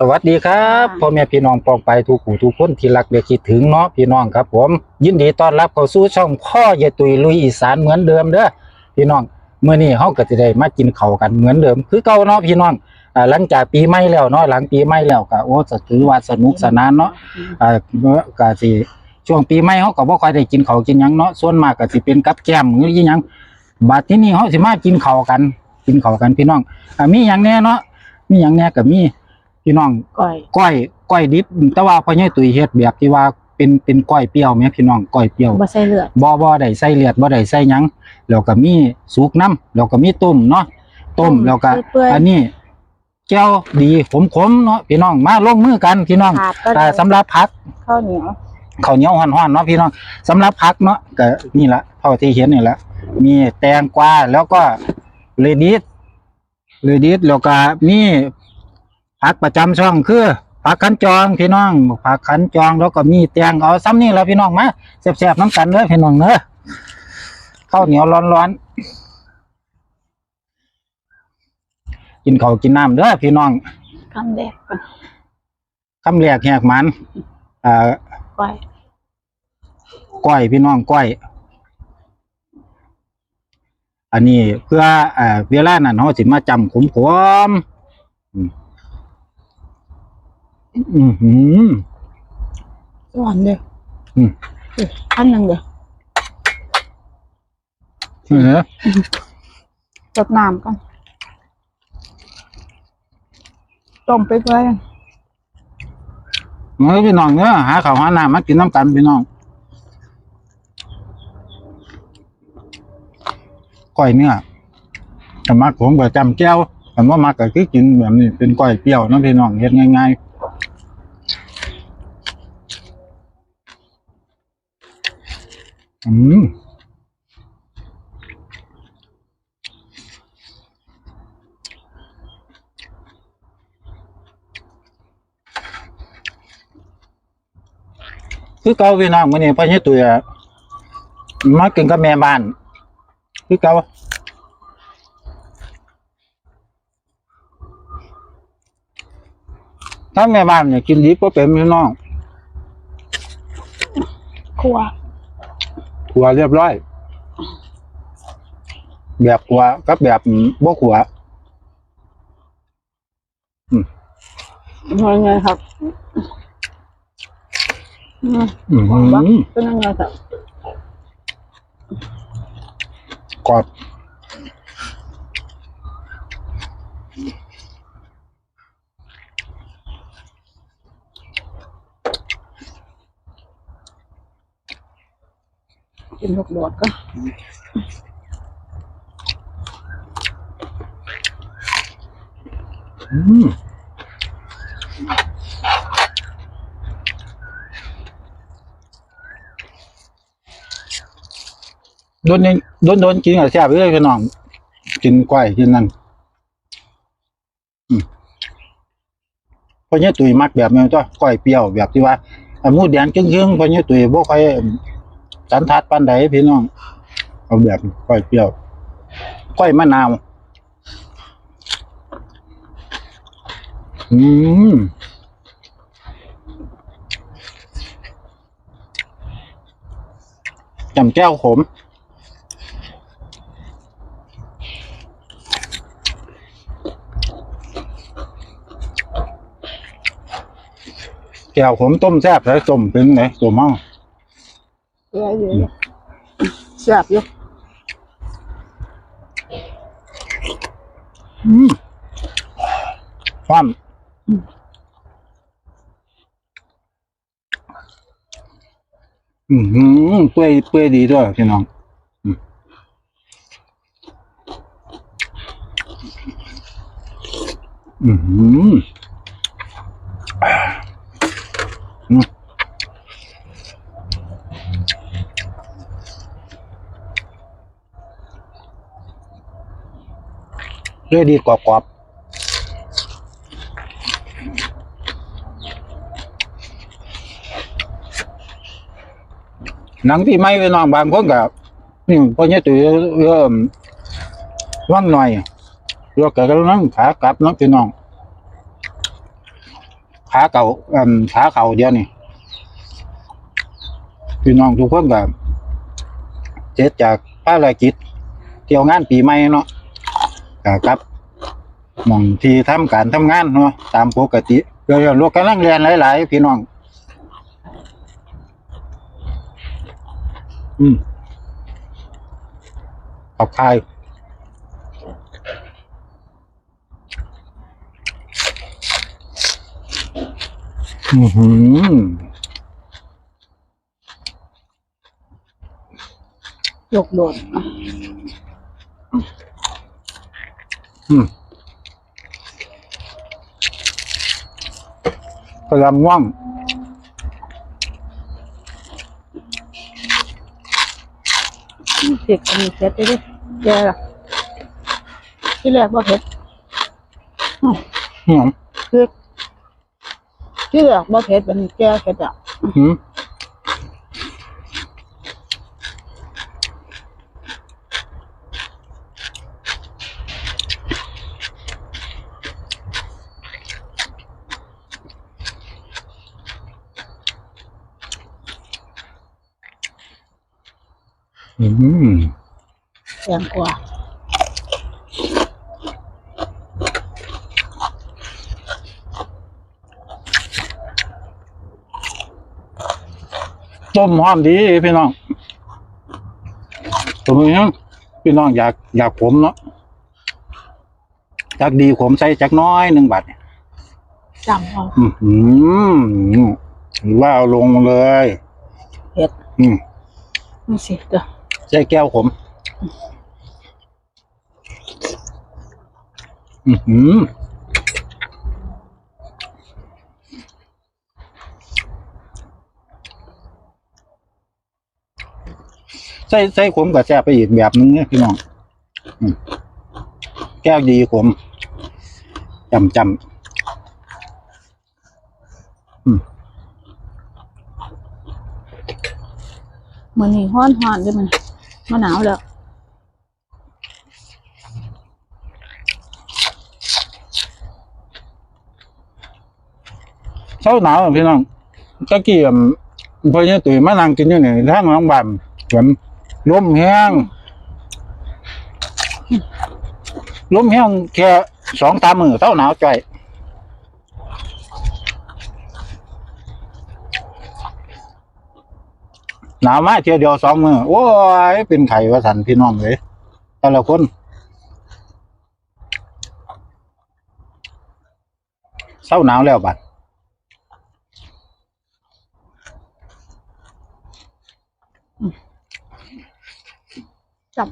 สวัสดีครับพ่อแม่พี่น้องปองไปทุกหูทุกคนที่รักเด็กคิดถึงเนาะพี่น้องครับผม ยินดีต้อนรับเข้าสู่ช่องพ่อใหญ่ตุยลุยอีสานเหมือนเดิมเด้อพี่น้องเมื่อนี้เฮาก็จะได้มากินข้าวกันเหมือนเดิม คือเก่าเนาะพี่น้องอ่าหลังจากปีใหม่แล้วเนาะหลังปีใหม่แล้วก็โอ้จะถือว่าสนุกสนานเนาะอ่าก็สิช่วงปีใหม่เฮาก็บ่ค่อยได้กินข้าวกินหยังเนาะส่วนมากก็สิเป็นกับแกล้มหรืออีหยังบัดที่นี้เฮาสิมากินข้าวกัน กินข้าวกันพี่น้องอ่ามีหยังแน่เนาะมีหยังแน่ก็มี พี่น้องก้อยก้อยก้อยดิบแต่ว่าพ่อใหญ่ตุ้ยเฮ็ดแบบที่ว่าเป็นเป็นก้อยเปรี้ยวแม่พี่น้องก้อยเปรี้ยวบ่ใส่เลือดบ่บ่ได้ใส่เลือดบ่ได้ใส่หยังแล้วก็มีสุกน้ำแล้วก็มีต้มเนาะต้มแล้วก็เปื่อยๆอันนี้แก้วดีขมๆเนาะพี่น้องมาลงมือกันพี่น้องขาดก็อ่าสำหรับผักข้าวเหนียวข้าวเหนียวฮ้อนๆเนาะพี่น้องสำหรับผักเนาะก็นี่ละเท่าที่เห็นนี่ละมีแตงกวาแล้วก็เรดิสเรดิสแล้วก็มี ผักประจำช่องคือผักขันจองพี่น้องผักขันจองแล้วก็มีแตงเอาซ้ำนี่แล้วพี่น้องมาแซ่บๆน้ำกันเด้อพี่น้องเด้อข้าวเหนียวร้อนๆกินข้าวกินน้ำเด้อพี่น้องคำแดกก่อนคำแรกแหกมันอ่าก้อยก้อยพี่น้องก้อยอันนี้เพื่ออ่าเวลานั้นเขาสิมาจำขมขมๆอืม อือหือหวานเด้ออืมเอ้ยอันหนึงเด้อเออรดน้ำก่อนต้มไปเลยเมื่อพี่น้องเนื้อหาข้าวหาน้ำมากินน้ำกันพี่น้องก้อยเนื้อแต่มักผมก็จำแก้วแต่ว่ามักก็คือกินแบบนี้เป็นก้อยเปรี้ยวเนาะพี่น้องเฮ็ดง่ายๆ อืมคือเก่าพี่น้องมื้อนี้พ่อใหญ่ตุ้ยอะมากินกับแม่บ้าน คือเก่าถ้าแม่บ้านเนี่ยกินดิบก็เป็นพี่น้องครัว ขัวเรียบร้อย แบบขัวกับแบบบ่ขัวเป็นยังไงครับอืมอือหือเป็นยังไงครับกรอบ กินลูกโดดก็อืมโดนๆโดนโดนกินกับแซ่บเลยพี่น้อง กินกล้วยกินนั่นพราะเนี้ยตุยมักแบบนี้จ้ะกล้วยเปรี้ยวแบบที่ว่าหมูแดงครึ่งๆพราะเนี้ยตุยบ่ค่อย สันทัดปานใดพี่น้อง เอาแบบกล้วยเปรี้ยวกล้วยมะนาว อืมจำแก้วขมแก้วขมต้มแซ่บแล้วต้มเป็นไงตัวมั่ง เปื่อยอยู่แซ่บอยู่อืมความอืมหืมเปื่อยเปื่อยดีด้วยพี่น้องอืมอืม หืมอืมเรื่อยดีกรอบๆหนังที่ไม่พี่น้องบางคนก็นี่พอเนี่ยตัวเริ่มว่างหน่อยเรือเกิดกันนั่งขากลับเนาะพี่น้อง ขาเก่าอืมขาเก่าเดียวนี่พี่น้องทุกคนก็เจ็ดจากภารกิจเที่ยวงานปีใหม่เนาะ ก็ครับหมองที่ทำการทำงานเนาะตามปกติเดี๋ยวรถกำลังเรียนหลาย ๆ พี่น้อง อืมขับคายอือหือยกโดด อืมกำลังว่างเผ็ดอันนี้เผ็ดไปดิแกล่ะที่แรกว่าเผ็ดอืมคือที่แรกว่าเผ็ดอันนี้แกเผ็ดอะ อืม อืมแพงกว่าต้มหอมดีพี่น้องตัวนี้พี่น้องอยากอยากขมเนาะจากดีขมใส่จักหน้อยหนึ่งบาทจำเอาอืมอืมว่าเอาลงเลยเผ็ดอืมนี่สิเด้อ ใส่แก้วขมอือหือใส่ใส่ขมกับแซ่บไปอีกแบบนึงเนี่ยพี่น้องแก้วดีขมจำจมื้อนี้ฮ้อนๆเด้อมัน มะนาวแล้วเช้าหนาวอะพี่น้องตะกี้อะพอเนี่ยตุ๋ยมานั่งกินอยู่นี่ทางหลังบ้านฝนลมแห้งลมแห้งแค่สองตามมือเช้าหนาวจ่อย หนาวมากเทียวเดียวสองมือโอ้ยเป็นไข่ว่าสันพี่น้องเลยแต่ละคนเศร้าหนาวแล้วบัดจับ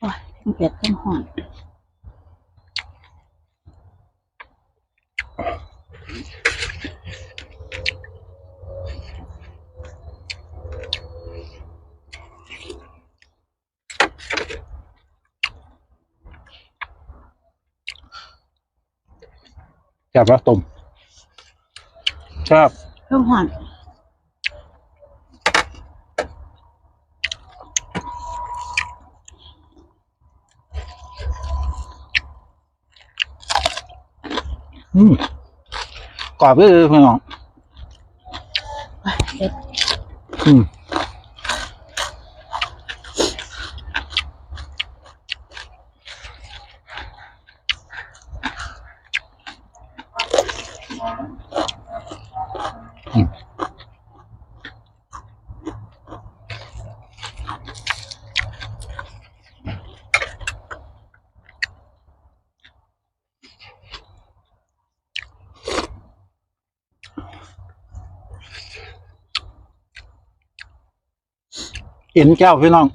โอ้ย ทั้งเผ็ดทั้งฮ้อนจับว่าต้มครับเครื่องฮ้อน อืมกรอบเลยพี่น้องโอ้ยเผ็ดอืมอืม เอ็นแก้วพี่น้อง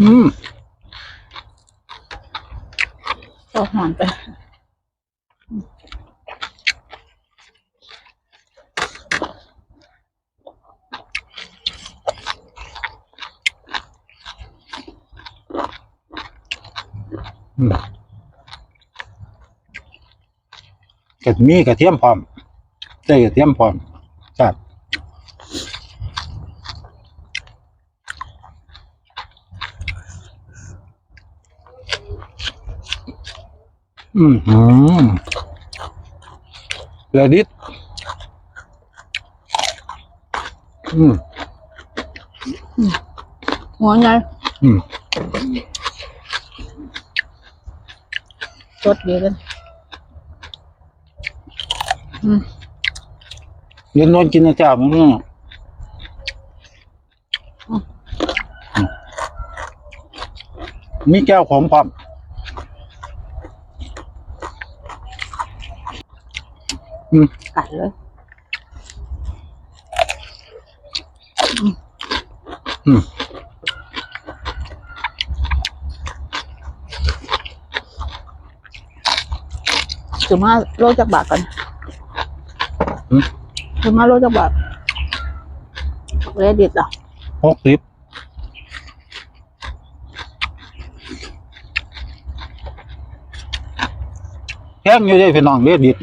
อืมก็ฮ้อนไปกระมีกระเทียมพร้อมใส่กระเทียมพร้อม อืมอืมเรดิตอืมหัวไงอืมสดดีกันอืมเย็นนอนกินนะจ้ามึงเนี่ยมีแก้วขมพร้อม อืมกัดเลยอืมถือมาโลจากบาทก่อนอืมถือมาโลจากบาทเรดิตเหรอหกสิบแพงอยู่เด้พี่น้องเรียดิด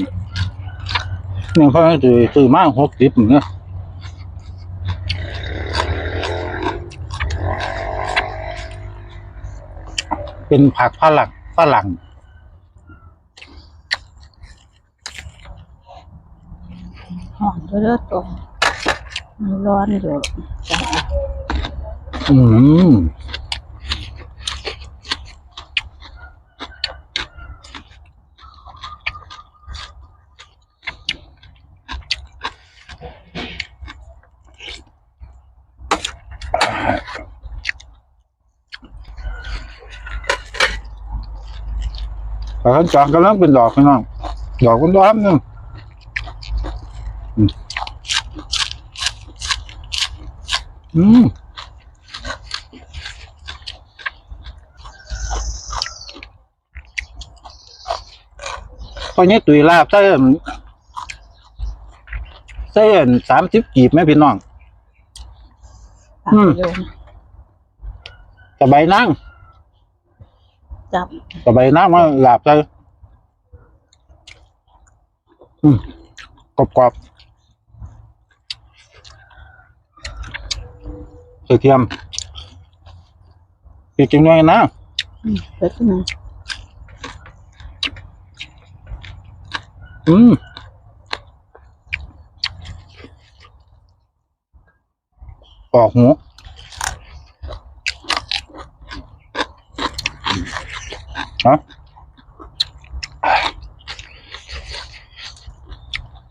เนี่ยเขาให้ซื้อซื้อมาหกสิบเนี่ยเป็นผักฝรั่งฝรั่งหอมเลือดตรงมันร้อนอยู่จ้าอืม แต่ขั้นจองกำลังเป็นดอกพี่น้องดอกมันร้อนนึงอืมอืมตอนนี้ตุยลาบใส่อั่นใส่สามสิบกีบไหมพี่น้องตามอืมไปดูนะสบายนั่ง จับสบายนั่งมาลาบใส่อืมกรอบกรอบๆกระเทียมอีกจังเลยนะอืมเปิดขึ้นมาอืมออกหู ฮะ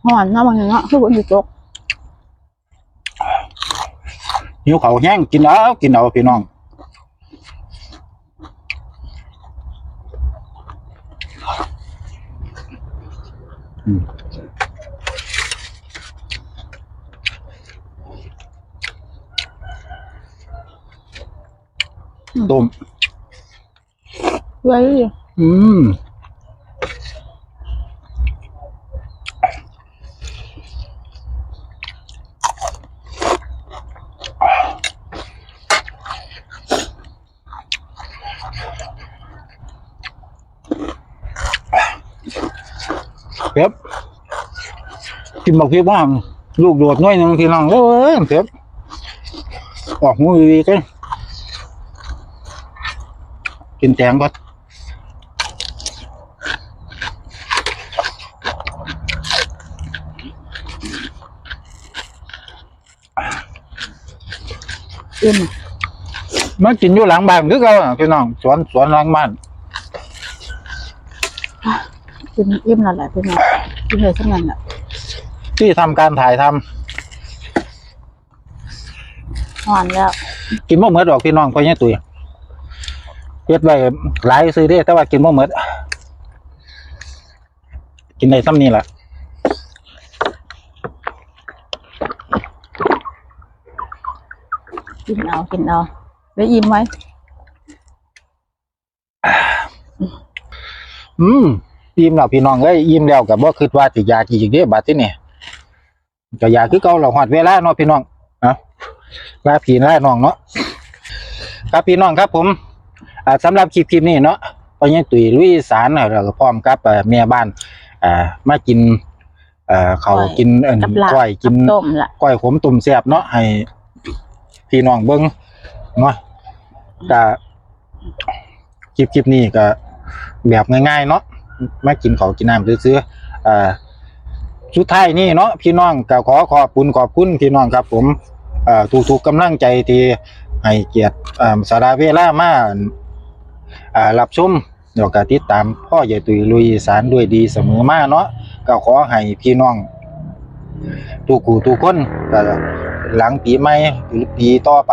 หอนเนาะบางอย่างเนาะคื ไว้ดิอืมเพ็บกินบักพริกบ้างลูกโดดน้อยหนึงพี่น้องเอ้ยเพ็บออกมือดีๆกันกินแตงก่อน อ็มมากินอยู่หลังบ้านคือเก่าอะพี่น้องสวนสวนหลังบ้านกินอิ่มแล้วแหละเป็นไงกินเลยสักนั้นอะที่ทำการถ่ายทำหอนแล้วกินบ่เหมือดดอกพี่น้องพ่อเนี่ยตุ๋ยเฮ็ดไว้หลายซื้อเด้แต่ว่ากินบ่เหมือดกินได้ซ้ำนี่แหละ กินเอากินเอาไว้อิ่มไว้อืมอิ่มแล้วพี่น้องเอ้ยอิ่มแล้วก็บ่คิดว่าสิอยากอีกเด้บัดทีนี้ก็อยากคือเก่าแล้วฮอดเวลาเนาะพี่น้องเอ้าลาพี่ลาน้องเนาะครับพี่น้องครับผมอ่าสำหรับคลิปคลิปนี้เนาะพ่อเนี่ยตุ๋ยลุยสารน่ะแล้วก็พร้อมกับเอ่อแม่บ้านอ่ามากินเอ่อเขาวกินเอิ่นกับลาบก้อยกินกับต้มละก้อยขมตุ่มแซ่บเนาะให้ พี่น้องเบิ้งเนาะก็คลิปคลิปนี้ก็แบบง่ายๆเนาะมากินข้าวกินน้ำซื้อๆอ่าสุดท้ายนี่เนาะพี่น้องก็ขอขอบคุณขอบคุณพี่น้องครับ ผมอ่าทุกๆกำลังใจที่ให้เกียรติอ่าสาราเวลามาอ่ารับชมเดี๋ยวก็ติดตามพ่อใหญ่ตุยลุยสารด้วยดีเสมอมาเนาะก็ขอให้พี่น้องทุกผู้ทุกคนก็ หลังปีใหม่หรือปีต่อไป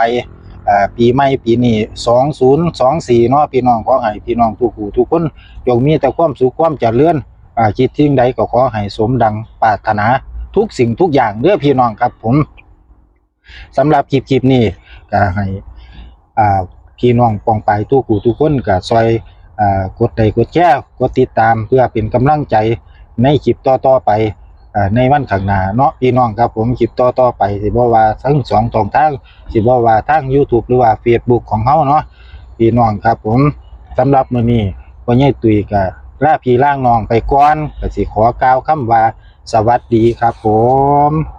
อปีใหม่ปีนี้2024เนาะพี่น้องขอให้พี่น้องทุกผู้ทุกคนจงมีแต่ความสุขความเจริญอ่าคิดทิ้งใดก็ขอให้สมดังปรารถนาทุกสิ่งทุกอย่างเด้อพี่น้องครับผมสำหรับคลิปคลิปนี้ก็ให้พี่น้องปองไปทุกผู้ทุกคนก็ซอยอกดไลค์กดแชร์กดติดตามเพื่อเป็นกำลังใจในคลิปต่อๆไป ในวันข้างหน้าเนาะพี่น้องครับผมคลิปต่อต่อไป สิบ่ว่าทั้งสองตองทางสิบ่ว่าทาง YouTube หรือว่า Facebook ของเฮาเนาะพี่น้องครับผมสำหรับมื้อนี้พ่อใหญ่ตุยก็ลาพี่ล่างน้องไปก่อนก็สิขอกล่าวคำว่าสวัสดีครับผม